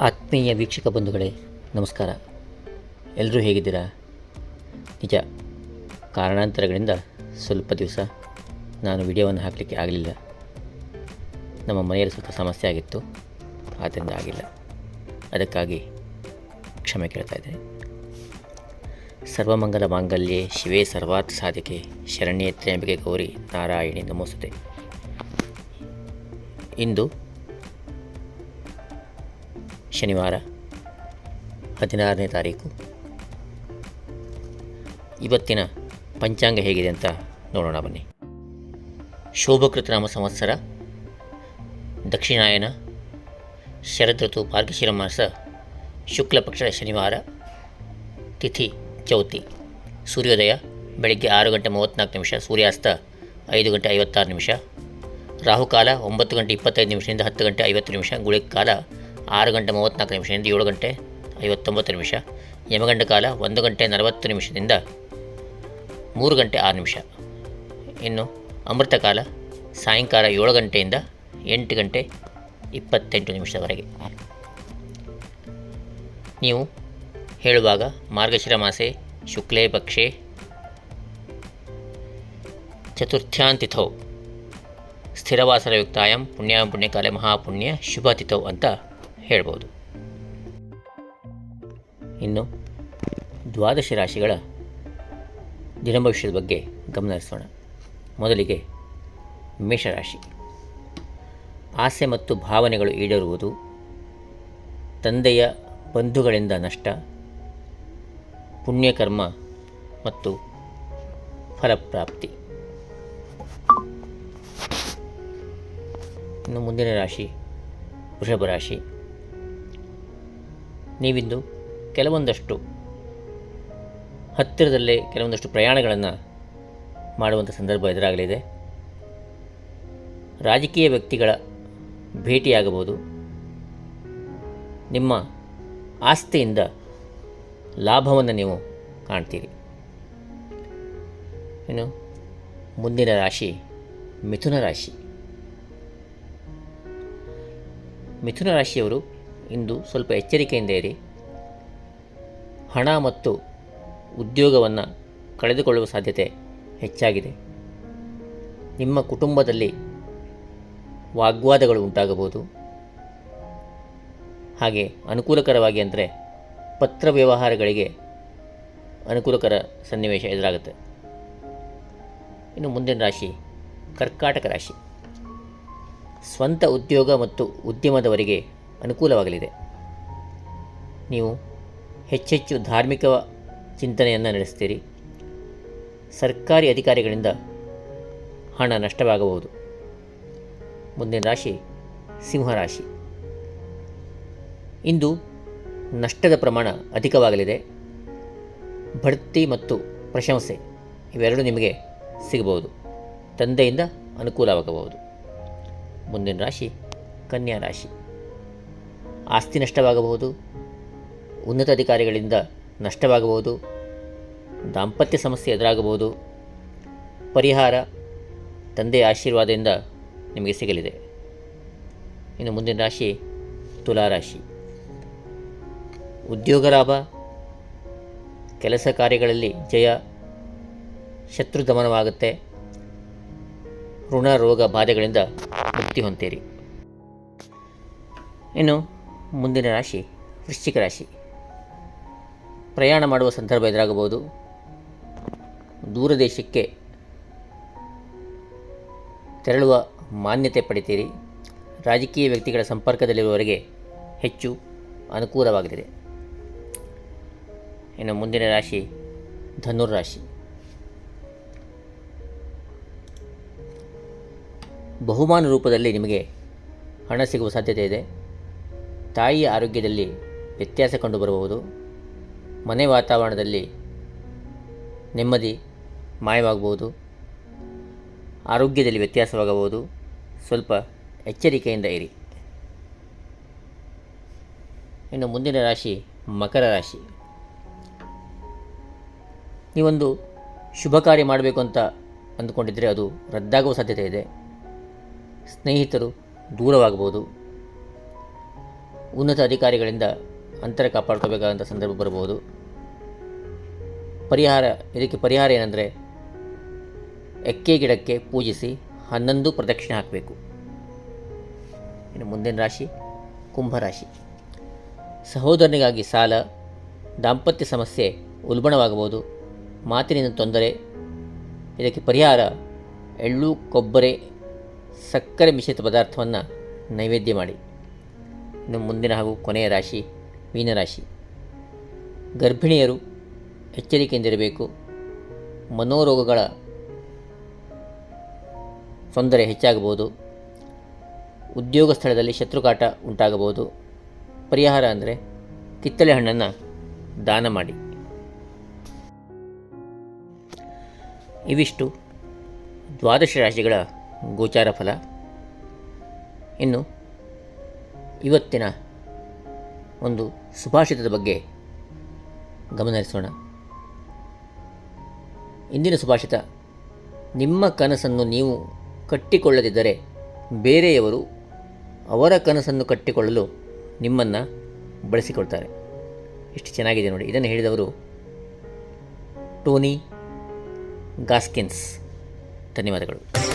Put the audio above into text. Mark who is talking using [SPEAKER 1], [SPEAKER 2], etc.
[SPEAKER 1] ಆತ್ಮೀಯ ವೀಕ್ಷಕ ಬಂಧುಗಳೇ, ನಮಸ್ಕಾರ. ಎಲ್ಲರೂ ಹೇಗಿದ್ದೀರಾ? ನಿಜ, ಕಾರಣಾಂತರಗಳಿಂದ ಸ್ವಲ್ಪ ದಿವಸ ನಾನು ವಿಡಿಯೋವನ್ನು ಹಾಕಲಿಕ್ಕೆ ಆಗಲಿಲ್ಲ. ನಮ್ಮ ಮನೆಯಲ್ಲಿ ಸ್ವಲ್ಪ ಸಮಸ್ಯೆ ಆಗಿತ್ತು ಆದ್ದರಿಂದ ಆಗಿಲ್ಲ. ಅದಕ್ಕಾಗಿ ಕ್ಷಮೆ ಕೇಳ್ತಾ ಇದ್ದೇನೆ ಸರ್ವಮಂಗಲ ಮಾಂಗಲ್ಯೆ ಶಿವೇ ಸರ್ವಾರ್ಥ ಸಾಧಿಕೆ ಶರಣ್ಯೇ ತ್ರ್ಯಂಬಿಕೆ ಗೌರಿ ನಾರಾಯಣಿ ನಮೋಸುತ್ತೆ. ಇಂದು ಶನಿವಾರ ಹದಿನಾರನೇ ತಾರೀಕು. ಇವತ್ತಿನ ಪಂಚಾಂಗ ಹೇಗಿದೆ ಅಂತ ನೋಡೋಣ ಬನ್ನಿ. ಶೋಭಕೃತ ನಾಮ ಸಂವತ್ಸರ, ದಕ್ಷಿಣಾಯನ ಶರದೃತು ಮಾರ್ಗಶಿರ ಮಾಸ ಶುಕ್ಲ ಪಕ್ಷದ ಶನಿವಾರ, ತಿಥಿ ಚೌತಿ, ಸೂರ್ಯೋದಯ, ಬೆಳಗ್ಗೆ ಆರು ಗಂಟೆ ಮೂವತ್ತ್ನಾಲ್ಕು ನಿಮಿಷ, ಸೂರ್ಯಾಸ್ತ ಐದು ಗಂಟೆ ಐವತ್ತಾರು ನಿಮಿಷ, ರಾಹುಕಾಲ ಒಂಬತ್ತು ಗಂಟೆ ಇಪ್ಪತ್ತೈದು ನಿಮಿಷದಿಂದ ಹತ್ತು ಗಂಟೆ ಐವತ್ತು ನಿಮಿಷ, ಗುಳಿಕ ಕಾಲ ಆರು ಗಂಟೆ ಮೂವತ್ತ್ನಾಲ್ಕು ನಿಮಿಷದಿಂದ ಏಳು ಗಂಟೆ ಐವತ್ತೊಂಬತ್ತು ನಿಮಿಷ, ಯಮಗಂಡ ಕಾಲ ಒಂದು ಗಂಟೆ ನಲವತ್ತು ನಿಮಿಷದಿಂದ ಮೂರು ಗಂಟೆ ಆರು ನಿಮಿಷ. ಇನ್ನು ಅಮೃತ ಕಾಲ ಸಾಯಂಕಾಲ ಏಳು ಗಂಟೆಯಿಂದ ಎಂಟು ಗಂಟೆ ಇಪ್ಪತ್ತೆಂಟು ನಿಮಿಷದವರೆಗೆ. ನೀವು ಹೇಳುವಾಗ ಮಾರ್ಗಶಿರ ಮಾಸೆ ಶುಕ್ಲೇ ಪಕ್ಷೆ ಚತುರ್ಥ್ಯಾಂತಿಥೌ ಸ್ಥಿರವಾಸರಯುಕ್ತಾಯಂ ಪುಣ್ಯಾಂ ಪುಣ್ಯಕಾಲೆ ಮಹಾಪುಣ್ಯ ಶುಭತಿಥೌ ಅಂತ ಹೇಳ್ಬೋದು. ಇನ್ನು ದ್ವಾದಶ ರಾಶಿಗಳ ದಿನಭವಿಷ್ಯದ ಬಗ್ಗೆ ಗಮನ ಹರಿಸೋಣ. ಮೊದಲಿಗೆ ಮೇಷರಾಶಿ. ಆಸೆ ಮತ್ತು ಭಾವನೆಗಳು ಈಡೇರುವುದು ತಂದೆಯ ಬಂಧುಗಳಿಂದ ನಷ್ಟ, ಪುಣ್ಯಕರ್ಮ ಮತ್ತು ಫಲಪ್ರಾಪ್ತಿ. ಇನ್ನು ಮುಂದಿನ ರಾಶಿ ವೃಷಭ ರಾಶಿ. ನೀವಿಂದು ಕೆಲವೊಂದಷ್ಟು ಹತ್ತಿರದಲ್ಲೇ ಕೆಲವೊಂದಷ್ಟು ಪ್ರಯಾಣಗಳನ್ನು ಮಾಡುವಂಥ ಸಂದರ್ಭ ಎದುರಾಗಲಿದೆ. ರಾಜಕೀಯ ವ್ಯಕ್ತಿಗಳ ಭೇಟಿಯಾಗಬಹುದು. ನಿಮ್ಮ ಆಸ್ತಿಯಿಂದ ಲಾಭವನ್ನು ನೀವು ಕಾಣ್ತೀರಿ. ಇನ್ನು ಮುಂದಿನ ರಾಶಿ ಮಿಥುನ ರಾಶಿ. ಮಿಥುನ ರಾಶಿಯವರು ಇಂದು ಸ್ವಲ್ಪ ಎಚ್ಚರಿಕೆಯಿಂದ ಇರಿ. ಹಣ ಮತ್ತು ಉದ್ಯೋಗವನ್ನು ಕಳೆದುಕೊಳ್ಳುವ ಸಾಧ್ಯತೆ ಹೆಚ್ಚಾಗಿದೆ. ನಿಮ್ಮ ಕುಟುಂಬದಲ್ಲಿ ವಾಗ್ವಾದಗಳು ಉಂಟಾಗಬಹುದು. ಹಾಗೆ ಅನುಕೂಲಕರವಾಗಿ ಅಂದರೆ ಪತ್ರ ವ್ಯವಹಾರಗಳಿಗೆ ಅನುಕೂಲಕರ ಸನ್ನಿವೇಶ ಎದುರಾಗುತ್ತೆ. ಇನ್ನು ಮುಂದಿನ ರಾಶಿ ಕರ್ಕಾಟಕ ರಾಶಿ. ಸ್ವಂತ ಉದ್ಯೋಗ ಮತ್ತು ಉದ್ಯಮದವರಿಗೆ ಅನುಕೂಲವಾಗಲಿದೆ. ನೀವು ಹೆಚ್ಚೆಚ್ಚು ಧಾರ್ಮಿಕ ಚಿಂತನೆಯನ್ನು ನಡೆಸ್ತೀರಿ. ಸರ್ಕಾರಿ ಅಧಿಕಾರಿಗಳಿಂದ ಹಣ ನಷ್ಟವಾಗಬಹುದು. ಮುಂದಿನ ರಾಶಿ ಸಿಂಹರಾಶಿ ಇಂದು ನಷ್ಟದ ಪ್ರಮಾಣ ಅಧಿಕವಾಗಲಿದೆ. ಬಡ್ತಿ ಮತ್ತು ಪ್ರಶಂಸೆ ಇವೆರಡೂ ನಿಮಗೆ ಸಿಗಬಹುದು. ತಂದೆಯಿಂದ ಅನುಕೂಲವಾಗಬಹುದು. ಮುಂದಿನ ರಾಶಿ ಕನ್ಯಾ ರಾಶಿ. ಆಸ್ತಿ ನಷ್ಟವಾಗಬಹುದು ಉನ್ನತ ಅಧಿಕಾರಿಗಳಿಂದ ನಷ್ಟವಾಗಬಹುದು, ದಾಂಪತ್ಯ ಸಮಸ್ಯೆ ಎದುರಾಗಬಹುದು, ಪರಿಹಾರ ತಂದೆಯ ಆಶೀರ್ವಾದದಿಂದ ನಿಮಗೆ ಸಿಗಲಿದೆ. ಇನ್ನು ಮುಂದಿನ ರಾಶಿ ತುಲಾರಾಶಿ ಉದ್ಯೋಗ ಲಾಭ, ಕೆಲಸ ಕಾರ್ಯಗಳಲ್ಲಿ ಜಯ, ಶತ್ರು ದಮನವಾಗುತ್ತೆ. ಋಣ, ರೋಗ, ಬಾಧೆಗಳಿಂದ ಮುಕ್ತಿ ಹೊಂತೀರಿ ಇನ್ನು ಮುಂದಿನ ರಾಶಿ, ವೃಶ್ಚಿಕ ರಾಶಿ. ಪ್ರಯಾಣ ಮಾಡುವ ಸಂದರ್ಭ ಎದುರಾಗಬಹುದು. ದೂರ ದೇಶಕ್ಕೆ ತೆರಳುವ ಮಾನ್ಯತೆ ಪಡಿತೀರಿ. ರಾಜಕೀಯ ವ್ಯಕ್ತಿಗಳ ಸಂಪರ್ಕದಲ್ಲಿರುವವರಿಗೆ ಹೆಚ್ಚು ಅನುಕೂಲವಾಗಲಿದೆ. ಇನ್ನು ಮುಂದಿನ ರಾಶಿ ಧನುರ್ರಾಶಿ ಬಹುಮಾನ ರೂಪದಲ್ಲಿ ನಿಮಗೆ ಹಣ ಸಿಗುವ ಸಾಧ್ಯತೆ ಇದೆ. ತಾಯಿಯ ಆರೋಗ್ಯದಲ್ಲಿ ವ್ಯತ್ಯಾಸ ಕಂಡುಬರಬಹುದು. ಮನೆ ವಾತಾವರಣದಲ್ಲಿ ನೆಮ್ಮದಿ ಮಾಯವಾಗಬಹುದು. ಆರೋಗ್ಯದಲ್ಲಿ ವ್ಯತ್ಯಾಸವಾಗಬಹುದು. ಸ್ವಲ್ಪ ಎಚ್ಚರಿಕೆಯಿಂದ ಇರಿ. ಇನ್ನು ಮುಂದಿನ ರಾಶಿ ಮಕರ ರಾಶಿ. ನೀವೊಂದು ಶುಭ ಕಾರ್ಯ ಮಾಡಬೇಕು ಅಂತ ಅಂದುಕೊಂಡಿದ್ದರೆ ಅದು ರದ್ದಾಗುವ ಸಾಧ್ಯತೆ ಇದೆ. ಸ್ನೇಹಿತರು ದೂರವಾಗಬಹುದು. ಉನ್ನತ ಅಧಿಕಾರಿಗಳಿಂದ ಅಂತರ ಕಾಪಾಡ್ಕೋಬೇಕಾದಂಥ ಸಂದರ್ಭ ಬರಬಹುದು. ಪರಿಹಾರ, ಇದಕ್ಕೆ ಪರಿಹಾರ ಏನಂದರೆ ಎಕ್ಕೆ ಗಿಡಕ್ಕೆ ಪೂಜಿಸಿ ಹನ್ನೊಂದು ಪ್ರದಕ್ಷಿಣೆ ಹಾಕಬೇಕು. ಇನ್ನು ಮುಂದಿನ ರಾಶಿ ಕುಂಭರಾಶಿ ಸಹೋದರನಿಗಾಗಿ ಸಾಲ, ದಾಂಪತ್ಯ ಸಮಸ್ಯೆ ಉಲ್ಬಣವಾಗಬಹುದು. ಮಾತಿನಿಂದ ತೊಂದರೆ, ಇದಕ್ಕೆ ಪರಿಹಾರ ಎಳ್ಳು, ಕೊಬ್ಬರಿ, ಸಕ್ಕರೆ ಮಿಶ್ರಿತ ಪದಾರ್ಥವನ್ನು ನೈವೇದ್ಯ ಮಾಡಿ. ಇನ್ನು ಮುಂದಿನ ಹಾಗೂ ಕೊನೆಯ ರಾಶಿ ಮೀನರಾಶಿ ಗರ್ಭಿಣಿಯರು ಎಚ್ಚರಿಕೆಯಿಂದಿರಬೇಕು. ಮನೋರೋಗಗಳ ತೊಂದರೆ ಹೆಚ್ಚಾಗಬಹುದು. ಉದ್ಯೋಗ ಸ್ಥಳದಲ್ಲಿ ಶತ್ರುಕಾಟ ಉಂಟಾಗಬಹುದು. ಪರಿಹಾರ ಅಂದರೆ ಕಿತ್ತಳೆ ಹಣ್ಣನ್ನು ದಾನ ಮಾಡಿ. ಇವಿಷ್ಟು ದ್ವಾದಶ ರಾಶಿಗಳ ಗೋಚಾರ ಫಲ. ಇನ್ನು ಇವತ್ತಿನ ಒಂದು ಸುಭಾಷಿತದ ಬಗ್ಗೆ ಗಮನಹರಿಸೋಣ. ಇಂದಿನ ಸುಭಾಷಿತ, ನಿಮ್ಮ ಕನಸನ್ನು ನೀವು ಕಟ್ಟಿಕೊಳ್ಳದಿದ್ದರೆ ಬೇರೆಯವರು ಅವರ ಕನಸನ್ನು ಕಟ್ಟಿಕೊಳ್ಳಲು ನಿಮ್ಮನ್ನು ಬಳಸಿಕೊಳ್ತಾರೆ. ಎಷ್ಟು ಚೆನ್ನಾಗಿದೆ ನೋಡಿ. ಇದನ್ನು ಹೇಳಿದವರು ಟೋನಿ ಗಾಸ್ಕಿನ್ಸ್. ಧನ್ಯವಾದಗಳು.